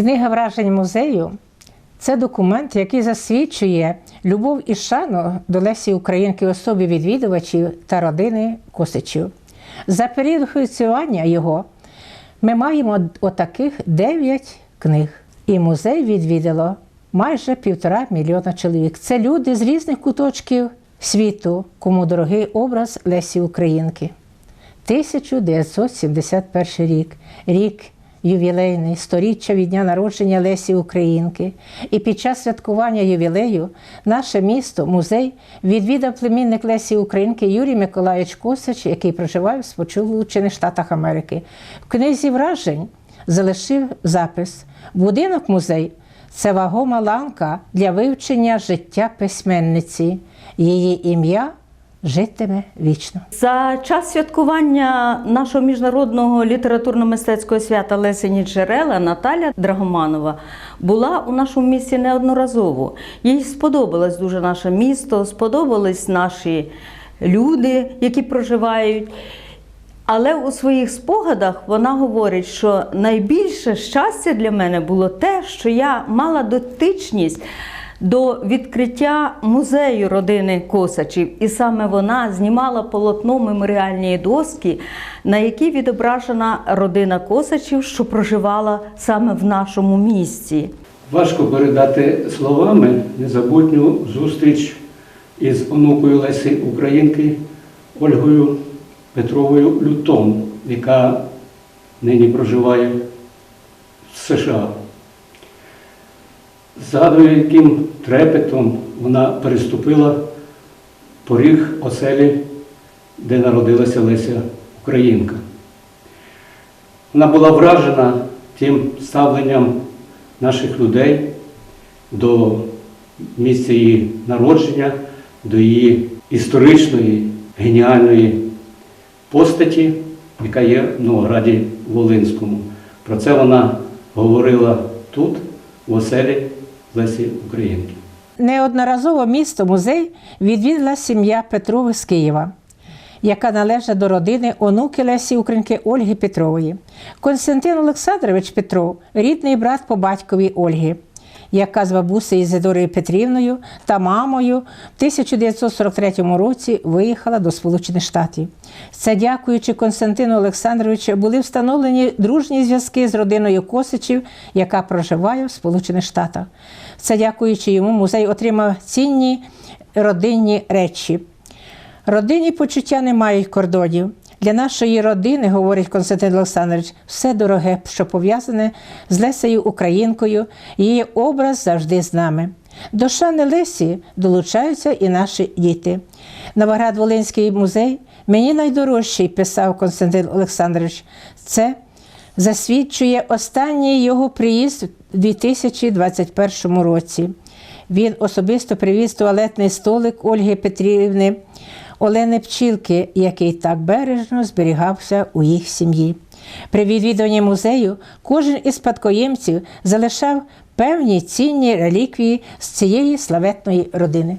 Книга вражень музею це документ, який засвідчує любов і шану до Лесі Українки особі відвідувачів та родини Косичів. За період функціонування його ми маємо отаких 9 книг. І музей відвідало майже півтора мільйона чоловік. Це люди з різних куточків світу, кому дорогий образ Лесі Українки. 1971 рік, рік ювілейний, сторіччя від дня народження Лесі Українки. І під час святкування ювілею наше місто, музей, відвідав племінник Лесі Українки Юрій Миколаївич Косач, який проживає в Сполучених Штатах Америки. В книзі вражень залишив запис Будинок музей це вагома ланка для вивчення життя письменниці. Її ім'я житиме вічно. За час святкування нашого міжнародного літературно-мистецького свята Лесені Джерела Наталя Драгоманова була у нашому місті неодноразово. Їй сподобалось дуже наше місто, сподобались наші люди, які проживають. Але у своїх спогадах вона говорить, що найбільше щастя для мене було те, що я мала дотичність до відкриття музею родини Косачів, і саме вона знімала полотно меморіальної доски, на якій відображена родина Косачів, що проживала саме в нашому місті. Важко передати словами незабутню зустріч із онукою Лесі Українки Ольгою Петровою Лютон, яка нині проживає в США. Згадую, яким трепетом вона переступила поріг оселі, де народилася Леся Українка. Вона була вражена тим ставленням наших людей до місця її народження, до її історичної, геніальної постаті, яка є в Новограді Волинському. Про це вона говорила тут, в оселі Лесі Українки. Неодноразово місто музей відвідала сім'я Петрових з Києва, яка належить до родини онуки Лесі Українки Ольги Петрової. Константин Олександрович Петров рідний брат по батькові Ольги, яка з бабусею Ізидорою Петрівною та мамою в 1943 році виїхала до Сполучених Штатів. Це дякуючи Константину Олександровичу були встановлені дружні зв'язки з родиною Косичів, яка проживає в Сполучених Штатах. Це дякуючи йому, музей отримав цінні родинні речі. Родинні почуття не мають кордонів. Для нашої родини, говорить Константин Олександрович, все дороге, що пов'язане з Лесею Українкою, її образ завжди з нами. До шани Лесі долучаються і наші діти. Новоград Волинський музей мені найдорожчий, писав Константин Олександрович. Це засвідчує останній його приїзд у 2021 році. Він особисто привіз туалетний столик Ольги Петрівни, Олени Пчілки, який так бережно зберігався у їх сім'ї. При відвідуванні музею кожен із спадкоємців залишав певні цінні реліквії з цієї славетної родини.